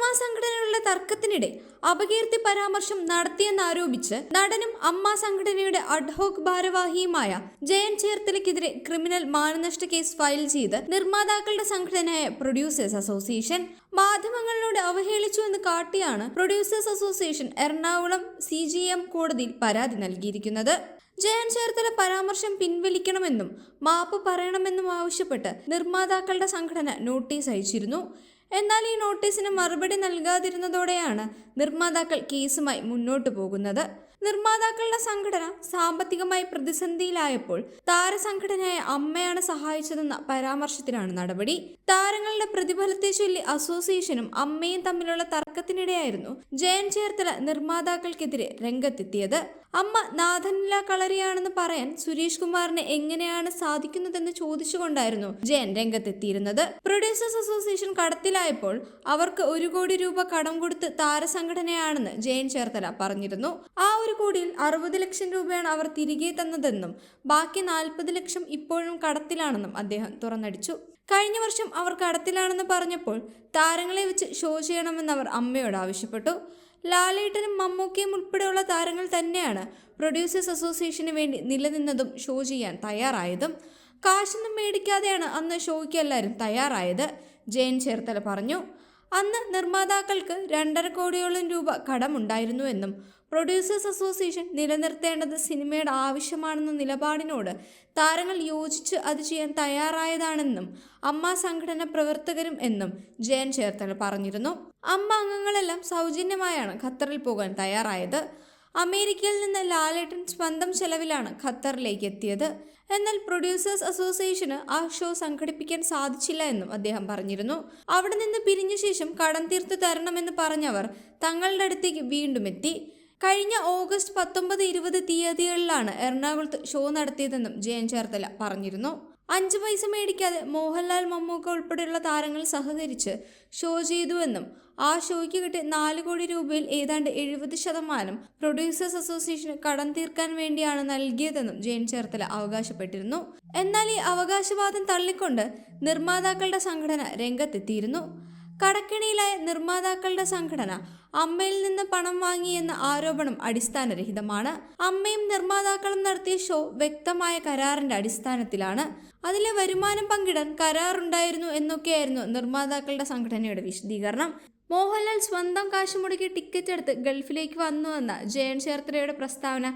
Cinema സംഘടനകളുടെ തർക്കത്തിനിടെ അപകീർത്തി പരാമർശം നടത്തിയെന്നാരോപിച്ച് നടനും അമ്മ സംഘടനയുടെ അഡ്ഹോക് ഭാരവാഹിയുമായ ജയൻ ചേർത്തലയ്ക്കെതിരെ ക്രിമിനൽ മാനനഷ്ട കേസ് ഫയൽ ചെയ്ത് നിർമ്മാതാക്കളുടെ സംഘടനയായ പ്രൊഡ്യൂസേഴ്സ് അസോസിയേഷൻ മാധ്യമങ്ങളിലൂടെ അവഹേളിച്ചു എന്ന് കാട്ടിയാണ് പ്രൊഡ്യൂസേഴ്സ് അസോസിയേഷൻ എറണാകുളം സി കോടതിയിൽ പരാതി നൽകിയിരിക്കുന്നത്. ജയൻ ചേർത്തല പരാമർശം പിൻവലിക്കണമെന്നും മാപ്പ് പറയണമെന്നും ആവശ്യപ്പെട്ട് നിർമ്മാതാക്കളുടെ സംഘടന നോട്ടീസ് അയച്ചിരുന്നു. എന്നാൽ ഈ നോട്ടീസിന് മറുപടി നൽകാതിരുന്നതോടെയാണ് നിർമ്മാതാക്കൾ കേസുമായി മുന്നോട്ടു പോകുന്നത്. നിർമ്മാതാക്കളുടെ സംഘടന സാമ്പത്തികമായി പ്രതിസന്ധിയിലായപ്പോൾ താരസംഘടനയായ അമ്മയാണ് സഹായിച്ചതെന്ന പരാമർശത്തിലാണ് നടപടി. താരങ്ങളുടെ പ്രതിഫലത്തെ ചൊല്ലി അസോസിയേഷനും അമ്മയും തമ്മിലുള്ള തർക്കത്തിനിടെയായിരുന്നു ജയൻ ചേർത്തല നിർമ്മാതാക്കൾക്കെതിരെ രംഗത്തെത്തിയത്. അമ്മ നാഥനില കളരിയാണെന്ന് പറയാൻ സുരേഷ് കുമാറിന് എങ്ങനെയാണ് സാധിക്കുന്നതെന്ന് ചോദിച്ചുകൊണ്ടായിരുന്നു ജയൻ രംഗത്തെത്തിയിരുന്നത്. പ്രൊഡ്യൂസേഴ്സ് അസോസിയേഷൻ കടത്തിലായപ്പോൾ അവർക്ക് ഒരു കോടി രൂപ കടം കൊടുത്ത് താരസംഘടനയാണെന്ന് ജയൻ ചേർത്തല പറഞ്ഞിരുന്നു. ആ ഒരു കോടിയിൽ അറുപത് ലക്ഷം രൂപയാണ് അവർ തിരികെ തന്നതെന്നും ബാക്കി നാൽപ്പത് ലക്ഷം ഇപ്പോഴും കടത്തിലാണെന്നും അദ്ദേഹം തുറന്നടിച്ചു. കഴിഞ്ഞ വർഷം അവർ കടത്തിലാണെന്ന് പറഞ്ഞപ്പോൾ താരങ്ങളെ വെച്ച് ഷോ ചെയ്യണമെന്ന് അവർ അമ്മയോട് ആവശ്യപ്പെട്ടു. ലാലേട്ടനും മമ്മൂക്കയും ഉൾപ്പെടെയുള്ള താരങ്ങൾ തന്നെയാണ് പ്രൊഡ്യൂസേഴ്സ് അസോസിയേഷന് വേണ്ടി നിലനിന്നതും ഷോ ചെയ്യാൻ തയ്യാറായതും. കാശൊന്നും മേടിക്കാതെയാണ് അന്ന് ഷോയ്ക്ക് എല്ലാവരും തയ്യാറായത് ജയൻ ചേർത്തല പറഞ്ഞു. അന്ന് നിർമ്മാതാക്കൾക്ക് രണ്ടര കോടിയോളം രൂപ കടമുണ്ടായിരുന്നുവെന്നും പ്രൊഡ്യൂസേഴ്സ് അസോസിയേഷൻ നിലനിർത്തേണ്ടത് സിനിമയുടെ ആവശ്യമാണെന്ന നിലപാടിനോട് താരങ്ങൾ യോജിച്ച് അത് ചെയ്യാൻ തയ്യാറായതാണെന്നും അമ്മ സംഘടന പ്രവർത്തകരും എന്നും ജയൻ ചേർത്തല പറഞ്ഞിരുന്നു. അമ്മ അംഗങ്ങളെല്ലാം സൗജന്യമായാണ് ഖത്തറിൽ പോകാൻ തയ്യാറായത്. അമേരിക്കയിൽ നിന്ന് ലാലേട്ടൻ സ്വന്തം ചെലവിലാണ് ഖത്തറിലേക്ക് എത്തിയത്. എന്നാൽ പ്രൊഡ്യൂസേഴ്സ് അസോസിയേഷന് ആ ഷോ സംഘടിപ്പിക്കാൻ സാധിച്ചില്ല എന്നും അദ്ദേഹം പറഞ്ഞിരുന്നു. അവിടെ നിന്ന് പിരിഞ്ഞ ശേഷം കടം തീർത്ത് തരണമെന്ന് പറഞ്ഞവർ തങ്ങളുടെ അടുത്തേക്ക് വീണ്ടും എത്തി. കഴിഞ്ഞ ഓഗസ്റ്റ് പത്തൊമ്പത് ഇരുപത് തീയതികളിലാണ് എറണാകുളത്ത് ഷോ നടത്തിയതെന്നും ജയൻ ചേർത്തല പറഞ്ഞിരുന്നു. അഞ്ച് പൈസ മേടിക്കാതെ മോഹൻലാൽ മമ്മൂക്ക ഉൾപ്പെടെയുള്ള താരങ്ങൾ സഹകരിച്ച് ഷോ ചെയ്തുവെന്നും ആ ഷോയ്ക്ക് കിട്ടിയ നാല് കോടി രൂപയിൽ ഏതാണ്ട് എഴുപത് ശതമാനം പ്രൊഡ്യൂസേഴ്സ് അസോസിയേഷന് കടം തീർക്കാൻ വേണ്ടിയാണ് നൽകിയതെന്നും ജയൻ ചേർത്തല അവകാശപ്പെട്ടിരുന്നു. എന്നാൽ ഈ അവകാശവാദം തള്ളിക്കൊണ്ട് നിർമ്മാതാക്കളുടെ സംഘടന രംഗത്തെത്തിയിരുന്നു. കടക്കിണിയിലായ നിർമ്മാതാക്കളുടെ സംഘടന അമ്മയിൽ നിന്ന് പണം വാങ്ങിയെന്ന ആരോപണം അടിസ്ഥാനരഹിതമാണ്. അമ്മയും നിർമ്മാതാക്കളും നടത്തിയ ഷോ വ്യക്തമായ കരാറിന്റെ അടിസ്ഥാനത്തിലാണ്. അതിലെ വരുമാനം പങ്കിടാൻ കരാറുണ്ടായിരുന്നു എന്നൊക്കെയായിരുന്നു നിർമ്മാതാക്കളുടെ സംഘടനയുടെ വിശദീകരണം. മോഹൻലാൽ സ്വന്തം കാശ് മുടക്കി ടിക്കറ്റ് എടുത്ത് ഗൾഫിലേക്ക് വന്നുവെന്ന ജയൻ ചേർത്തലയുടെ പ്രസ്താവന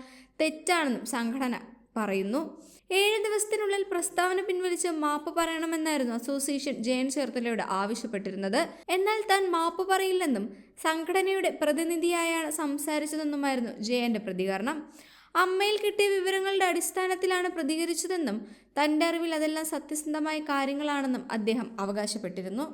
തെറ്റാണെന്നും സംഘടന പറയുന്നു. ഏഴ് ദിവസത്തിനുള്ളിൽ പ്രസ്താവന പിൻവലിച്ച് മാപ്പ് പറയണമെന്നായിരുന്നു അസോസിയേഷൻ ജയൻ ചേർത്തലയോട് ആവശ്യപ്പെട്ടിരുന്നത്. എന്നാൽ താൻ മാപ്പ് പറയില്ലെന്നും സംഘടനയുടെ പ്രതിനിധിയായാണ് സംസാരിച്ചതെന്നുമായിരുന്നു ജയന്റെ പ്രതികരണം. അമ്മയിൽ കിട്ടിയ വിവരങ്ങളുടെ അടിസ്ഥാനത്തിലാണ് പ്രതികരിച്ചതെന്നും തന്റെ അറിവിൽ അതെല്ലാം സത്യസന്ധമായ കാര്യങ്ങളാണെന്നും അദ്ദേഹം അവകാശപ്പെട്ടിരുന്നു.